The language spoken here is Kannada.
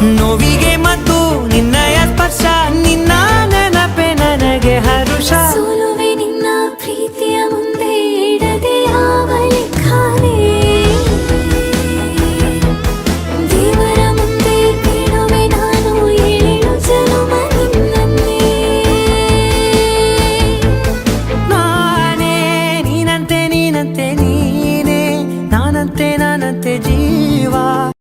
ನೋವಿಗೆ ಮತ್ತು ನಿನ್ನ